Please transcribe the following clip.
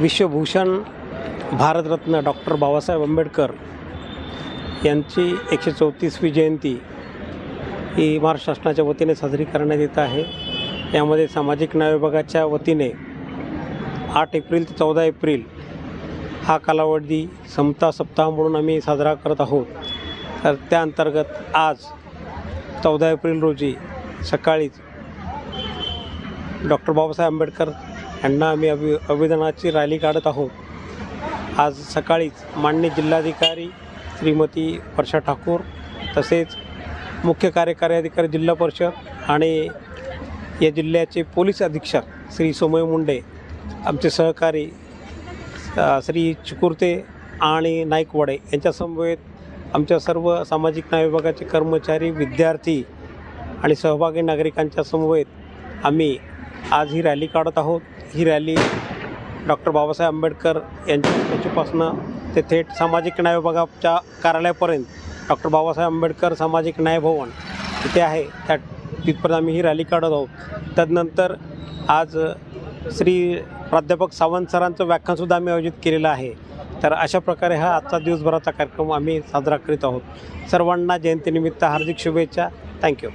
विश्वभूषण भारतरत्न डॉक्टर बाबासाहेब आंबेडकर यांची एकशे चौतीसवी जयंती ही महाराष्ट्र शासनाच्या वतीने साजरी करण्यात येत आहे. यामध्ये सामाजिक न्याय विभागाच्या वतीने आठ एप्रिल ते चौदा एप्रिल हा कालावधी समता सप्ताह म्हणून आम्ही साजरा करत आहोत. तर त्या अंतर्गत आज चौदा एप्रिल रोजी सकाळीच डॉक्टर बाबासाहेब आंबेडकर यांना आम्ही अभि अभिदानाची रॅली काढत आहोत. आज सकाळीच मान्य जिल्हाधिकारी श्रीमती वर्षा ठाकूर तसेच मुख्य कार्यकारी अधिकारी जिल्हा परिषद आणि या जिल्ह्याचे पोलीस अधीक्षक श्री सोमय मुंडे आमचे सहकारी श्री चिकुर्ते आणि नाईकवाडे यांच्यासमवेत आमच्या सर्व सामाजिक न्याय विभागाचे कर्मचारी विद्यार्थी आणि सहभागी नागरिकांच्या समवेत आम्ही आज ही रॅली काढत आहोत. ही रॅली डॉक्टर बाबासाहेब आंबेडकर यांच्या स्टॅच्यूपासनं ते थेट सामाजिक न्याय विभागाच्या कार्यालयापर्यंत डॉक्टर बाबासाहेब आंबेडकर सामाजिक न्याय भवन तिथे आहे. त्या तिथपर्यंत आम्ही ही रॅली काढत आहोत. तदनंतर आज श्री प्राध्यापक सावंत सरांचं व्याख्यानसुद्धा आम्ही आयोजित केलेलं आहे. तर अशा प्रकारे हा आजचा दिवसभराचा कार्यक्रम आम्ही साजरा करीत आहोत. सर्वांना जयंतीनिमित्त हार्दिक शुभेच्छा. थँक्यू.